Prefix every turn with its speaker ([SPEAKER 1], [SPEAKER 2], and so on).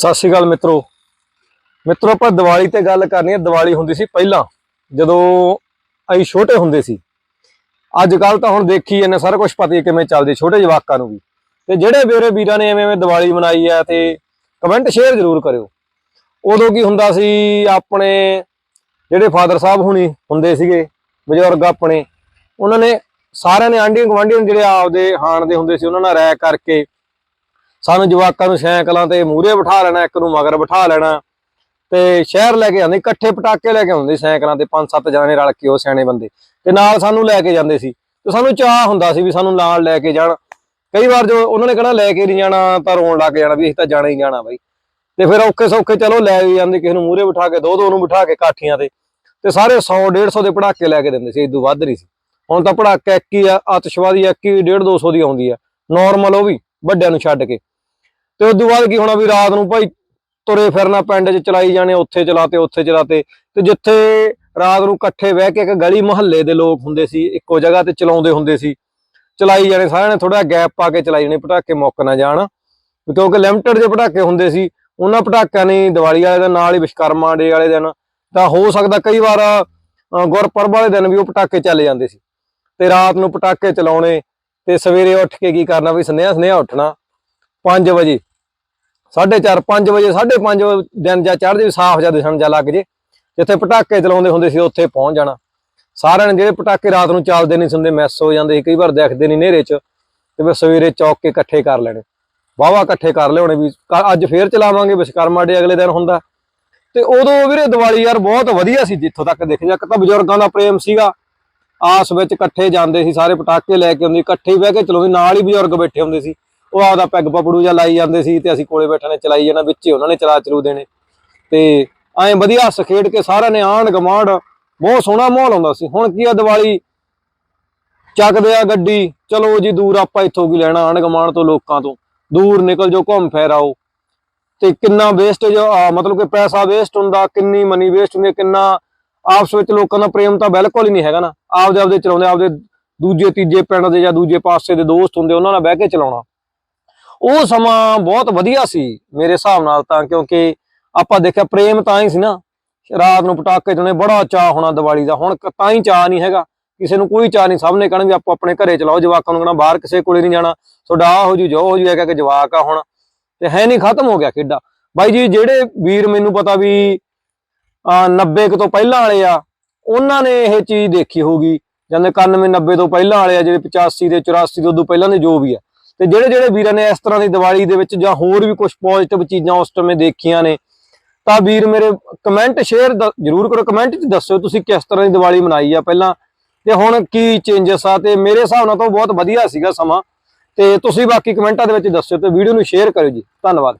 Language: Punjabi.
[SPEAKER 1] ਸਤਿ ਸ਼੍ਰੀ ਅਕਾਲ ਮਿੱਤਰੋ। ਮਿੱਤਰੋ, ਆਪਾਂ ਦੀਵਾਲੀ ਤੇ ਗੱਲ ਕਰਨੀ ਹੈ। ਦੀਵਾਲੀ ਹੁੰਦੀ ਸੀ ਪਹਿਲਾਂ, ਜਦੋਂ ਅਸੀਂ ਛੋਟੇ ਹੁੰਦੇ ਸੀ। ਅੱਜ ਕੱਲ ਤਾਂ ਹੁਣ ਦੇਖੀ ਇਹਨੇ ਸਾਰਾ ਕੁਝ ਪਤਾ ਹੀ ਕਿਵੇਂ ਚੱਲਦੀ ਛੋਟੇ ਜਵਾਕਾਂ ਨੂੰ ਵੀ। ਤੇ ਜਿਹੜੇ ਵੀਰੇ ਵੀਰਾਂ ਨੇ ਐਵੇਂ ਐਵੇਂ ਦੀਵਾਲੀ ਮਨਾਈ ਹੈ ਤੇ ਕਮੈਂਟ ਸ਼ੇਅਰ ਜ਼ਰੂਰ ਕਰਿਓ। ਉਦੋਂ ਕੀ ਹੁੰਦਾ ਸੀ, ਆਪਣੇ ਜਿਹੜੇ ਫਾਦਰ ਸਾਹਿਬ ਹੁਣੀ ਹੁੰਦੇ ਸੀਗੇ, ਬਜ਼ੁਰਗ ਆਪਣੇ, ਉਹਨਾਂ ਨੇ ਸਾਰਿਆਂ ਨੇ ਆਂਢੀਆਂ ਗੁਆਂਢੀਆਂ ਜਿਹੜੇ ਆਪਦੇ ਹਾਣ ਦੇ ਹੁੰਦੇ ਸੀ, ਉਹਨਾਂ ਨਾਲ ਰਾਇ ਕਰਕੇ ਸਾਨੂੰ ਜਵਾਕਾਂ ਨੂੰ ਸਾਈਕਲਾਂ ਤੇ ਮੂਹਰੇ ਬਿਠਾ ਲੈਣਾ, ਇੱਕ ਨੂੰ ਮਗਰ ਬਿਠਾ ਲੈਣਾ। ਤੇ ਸ਼ਹਿਰ ਲੈ ਕੇ ਜਾਂਦੇ, ਇਕੱਠੇ ਪਟਾਕੇ ਲੈ ਕੇ ਆਉਂਦੇ ਸੀ ਸਾਈਕਲਾਂ ਤੇ, ਪੰਜ ਸੱਤ ਜਾਣੇ ਰਲ ਕੇ ਉਹ ਸਿਆਣੇ ਬੰਦੇ। ਤੇ ਨਾਲ ਸਾਨੂੰ ਲੈ ਕੇ ਜਾਂਦੇ ਸੀ। ਤੇ ਸਾਨੂੰ ਚਾਹ ਹੁੰਦਾ ਸੀ ਵੀ ਸਾਨੂੰ ਨਾਲ ਲੈ ਕੇ ਜਾਣ। ਕਈ ਵਾਰ ਜੋ ਉਹਨਾਂ ਨੇ ਕਹਿਣਾ, ਲੈ ਕੇ ਨਹੀਂ ਜਾਣਾ, ਤਾਂ ਰੋਣ ਲੱਗ ਜਾਣਾ ਵੀ ਅਸੀਂ ਤਾਂ ਜਾਣਾ ਹੀ ਜਾਣਾ ਬਾਈ। ਤੇ ਫਿਰ ਔਖੇ ਸੌਖੇ ਚਲੋ ਲੈ ਵੀ ਜਾਂਦੇ, ਕਿਸੇ ਨੂੰ ਮੂਹਰੇ ਬਿਠਾ ਕੇ, ਦੋ ਦੋ ਨੂੰ ਬਿਠਾ ਕੇ ਕਾਠੀਆਂ ਤੇ। ਤੇ ਸਾਰੇ 100 150 ਦੇ ਪੜਾਕੇ ਲੈ ਕੇ ਦਿੰਦੇ ਸੀ ਇਦੋਂ ਵੱਧ ਨਹੀਂ ਸੀ। ਹੁਣ ਤਾਂ ਪੜਾਕਾ ਇੱਕ ਹੀ ਆ, ਆਤਿਸ਼ਬਾਜ਼ੀ ਇੱਕ ਹੀ 1.5 200 ਦੀ ਆਉਂਦੀ ਆ। ਨਾਰਮਲ ਉਹ ਵੀ, ਵੱਡਿਆਂ ਨੂੰ ਛੱਡ ਕੇ। ਤੇ ਉਦੋਂ ਬਾਅਦ ਕੀ ਹੋਣਾ ਵੀ ਰਾਤ ਨੂੰ ਭਾਈ ਤੁਰੇ ਫਿਰਨਾ, ਪਿੰਡ 'ਚ ਚਲਾਈ ਜਾਣੇ, ਉੱਥੇ ਚਲਾਤੇ ਉੱਥੇ ਚਲਾਤੇ। ਤੇ ਜਿੱਥੇ ਰਾਤ ਨੂੰ ਇਕੱਠੇ ਬਹਿ ਕੇ ਇੱਕ ਗਲੀ ਮੁਹੱਲੇ ਦੇ ਲੋਕ ਹੁੰਦੇ ਸੀ, ਇੱਕੋ ਜਗ੍ਹਾ ਤੇ ਚਲਾਉਂਦੇ ਹੁੰਦੇ ਸੀ। ਚਲਾਈ ਜਾਣੇ, ਸਾਰਿਆਂ ਨੇ ਥੋੜਾ ਗੈਪ ਪਾ ਕੇ ਚਲਾਈ ਜਾਣੇ, ਪਟਾਕੇ ਮੁੱਕ ਨਾ ਜਾਣ। ਕਿਉਂਕਿ ਲਿਮਟਿਡ ਦੇ ਪਟਾਕੇ ਹੁੰਦੇ ਸੀ, ਉਹਨਾਂ ਪਟਾਕਿਆਂ ਨੇ ਦੀਵਾਲੀ ਵਾਲੇ ਦਿਨ, ਨਾਲ ਹੀ ਵਿਸ਼ਕਰਮਾ ਡੇ ਵਾਲੇ ਦਿਨ, ਤਾਂ ਹੋ ਸਕਦਾ ਕਈ ਵਾਰ ਗੁਰਪੁਰਬ ਵਾਲੇ ਦਿਨ ਵੀ ਉਹ ਪਟਾਕੇ ਚੱਲ ਜਾਂਦੇ ਸੀ। ਤੇ ਰਾਤ ਨੂੰ ਪਟਾਕੇ ਚਲਾਉਣੇ, ਤੇ ਸਵੇਰੇ ਉੱਠ ਕੇ ਕੀ ਕਰਨਾ ਵੀ ਸਨੇਹਾ ਸਨੇਹਾ ਉੱਠਣਾ 5 ਵਜੇ। 4:30 5 ਵਜੇ 5:30 ਦਿਨ ਜਾਂ ਚੜ੍ਹਦੇ ਵੀ ਸਾਫ਼ ਜਾਂ ਦਿਸਣ ਜਾਂ ਲੱਗ ਜੇ। ਜਿੱਥੇ ਪਟਾਕੇ ਚਲਾਉਂਦੇ ਹੁੰਦੇ ਸੀ, ਉੱਥੇ ਪਹੁੰਚ ਜਾਣਾ। ਸਾਰਿਆਂ ਨੇ ਜਿਹੜੇ ਪਟਾਕੇ ਰਾਤ ਨੂੰ ਚੱਲਦੇ ਨਹੀਂ ਸੁਣਦੇ ਮੈਸ ਹੋ ਜਾਂਦੇ ਸੀ, ਕਈ ਵਾਰ ਦੇਖਦੇ ਨਹੀਂ ਨੇਰੇ 'ਚ, ਤੇ ਫਿਰ ਸਵੇਰੇ ਚੌਕ ਕੇ ਇਕੱਠੇ ਕਰ ਲੈਣੇ। ਵਾਵਾ ਇਕੱਠੇ ਕਰ ਲਿਆਉਣੇ ਵੀ ਅੱਜ ਫੇਰ ਚਲਾਵਾਂਗੇ ਵਿਸ਼ਕਰਮਾ ਡੇ ਅਗਲੇ ਦਿਨ ਹੁੰਦਾ। ਤੇ ਉਦੋਂ ਵੀਰੇ ਦੀਵਾਲੀ ਯਾਰ ਬਹੁਤ ਵਧੀਆ ਸੀ ਜਿੱਥੋਂ ਤੱਕ ਦੇਖਿਆ ਇੱਕ ਤਾਂ ਬਜ਼ੁਰਗਾਂ ਦਾ ਪ੍ਰੇਮ ਸੀਗਾ। ਆਸ ਵਿੱਚ ਇਕੱਠੇ ਜਾਂਦੇ ਸੀ, ਸਾਰੇ ਪਟਾਕੇ ਲੈ ਕੇ ਆਉਂਦੇ ਇਕੱਠੇ ਬਹਿ ਕੇ ਚਲਾਉਂਦੇ ਨਾਲ ਹੀ ਬਜ਼ੁਰਗ ਬੈਠੇ ਹੁੰਦੇ ਸੀ। ਉਹ ਆਪਦਾ ਪੈਗ ਪਪੜੂ ਜਾਂ ਲਾਈ ਜਾਂਦੇ ਸੀ ਤੇ ਅਸੀਂ ਕੋਲੇ ਬੈਠਣੇ ਚਲਾਈ ਜਾਣਾ, ਵਿੱਚ ਹੀ ਉਹਨਾਂ ਨੇ ਚਲਾ ਚਲੂ ਦੇਣੇ। ਤੇ ਐਂ ਵਧੀਆ ਹੱਸ ਖੇਡ ਕੇ ਸਾਰਿਆਂ ਨੇ ਆਣ ਗਮਾਂਡ ਬਹੁਤ ਸੋਹਣਾ ਮਾਹੌਲ ਹੁੰਦਾ ਸੀ। ਹੁਣ ਕੀ ਆ, ਦੀਵਾਲੀ ਚੱਕਦੇ ਆ ਗੱਡੀ, ਚਲੋ ਜੀ ਦੂਰ ਆਪਾਂ ਇੱਥੋਂ ਕੀ ਲੈਣਾ ਆਣ ਗਮਾਂਡ ਤੋਂ ਲੋਕਾਂ ਤੋਂ। ਦੂਰ ਨਿਕਲ ਜੋ ਘੁੰਮ ਫਿਰ ਆਓ। ਤੇ ਕਿੰਨਾ ਵੇਸਟੇਜ ਮਤਲਬ ਕਿ ਪੈਸਾ ਵੇਸਟ ਹੁੰਦਾ, ਕਿੰਨੀ ਮਨੀ ਵੇਸਟ ਹੁੰਦੀ ਕਿੰਨਾ ਆਪਸ ਵਿੱਚ ਲੋਕਾਂ ਦਾ ਪ੍ਰੇਮ ਤਾਂ ਬਿਲਕੁਲ ਹੀ ਨਹੀਂ ਹੈਗਾ ਨਾ। ਆਪਦੇ ਆਪਦੇ ਚਲਾਉਂਦੇ, ਆਪਦੇ ਦੂਜੇ ਤੀਜੇ ਪਿੰਡ ਦੇ ਜਾਂ ਦੂਜੇ ਪਾਸੇ ਦੇ ਦੋਸਤ ਹੁੰਦੇ, ਉਹਨਾਂ ਨਾਲ ਬਹਿ ਕੇ ਚਲਾਉਣਾ। ਉਹ ਸਮਾਂ ਬਹੁਤ ਵਧੀਆ ਸੀ ਮੇਰੇ ਹਿਸਾਬ ਨਾਲ ਤਾਂ, ਕਿਉਂਕਿ ਆਪਾਂ ਦੇਖਿਆ ਪ੍ਰੇਮ ਤਾਂ ਹੀ ਸੀ ਨਾ। ਰਾਤ ਨੂੰ ਪਟਾਕੇ ਚਲਾਉਣੇ ਬੜਾ ਚਾਹ ਹੋਣਾ ਦੀਵਾਲੀ ਦਾ। ਹੁਣ ਤਾਂ ਹੀ ਚਾਹ ਨਹੀਂ ਹੈਗਾ। ਕਿਸੇ ਨੂੰ ਕੋਈ ਚਾਹ ਨਹੀਂ, ਸਭ ਨੇ ਕਹਿਣਾ ਵੀ ਆਪੋ ਆਪਣੇ ਘਰੇ ਚਲਾਓ। ਜਵਾਕਾਂ ਨੂੰ ਕਹਿਣਾ, ਬਾਹਰ ਕਿਸੇ ਕੋਲੇ ਨਹੀਂ ਜਾਣਾ। ਤੁਹਾਡਾ ਆਹ ਹੋ ਜੂ, ਜੋ ਹੋ ਜੂ, ਇਹ ਕਹਿ ਕੇ ਜਵਾਕ ਆ ਹੁਣ। ਤੇ ਹੈ ਨਹੀਂ, ਖਤਮ ਹੋ ਗਿਆ ਖੇਡਾ। ਬਾਈ ਜੀ, ਜਿਹੜੇ ਵੀਰ ਮੈਨੂੰ ਪਤਾ ਵੀ, ਆ 90 ਤੋਂ ਪਹਿਲਾਂ ਵਾਲੇ ਆ, ਉਹਨਾਂ ਨੇ ਇਹ ਚੀਜ਼ ਦੇਖੀ ਹੋਊਗੀ। ਜਾਂਦੇ 91 90 ਤੋਂ ਪਹਿਲਾਂ ਵਾਲੇ ਆ, ਜਿਹੜੇ 85 ਦੇ 84 ਤੋਂ ਉਦੋਂ ਪਹਿਲਾਂ ਦੇ ਜੋ ਵੀ ਆ। ਤੇ ਜਿਹੜੇ ਜਿਹੜੇ ਵੀਰਾਂ ਨੇ ਇਸ ਤਰ੍ਹਾਂ ਦੀ ਦੀਵਾਲੀ ਦੇ ਵਿੱਚ ਜਾਂ ਹੋਰ ਵੀ ਕੁਝ ਪੋਜ਼ਿਟਿਵ ਚੀਜ਼ਾਂ ਉਸ ਸਮੇਂ ਦੇਖੀਆਂ ਨੇ, ਤਾਂ ਵੀਰ ਮੇਰੇ ਕਮੈਂਟ ਸ਼ੇਅਰ ਜਰੂਰ ਕਰੋ ਕਮੈਂਟ 'ਚ ਦੱਸਿਓ ਤੁਸੀਂ ਕਿਸ ਤਰ੍ਹਾਂ ਦੀ ਦੀਵਾਲੀ ਮਨਾਈ ਆ ਪਹਿਲਾਂ। ਤੇ ਹੁਣ ਕੀ ਚੇਂਜਸ ਆ, ਤੇ ਮੇਰੇ ਹਿਸਾਬ ਨਾਲ ਤਾਂ ਉਹ ਬਹੁਤ ਵਧੀਆ ਸੀਗਾ ਸਮਾਂ। ਤੇ ਤੁਸੀਂ ਬਾਕੀ ਕਮੈਂਟਾਂ ਦੇ ਵਿੱਚ ਦੱਸਿਓ ਤੇ ਵੀਡੀਓ ਨੂੰ ਸ਼ੇਅਰ ਕਰਿਓ ਜੀ। ਧੰਨਵਾਦ।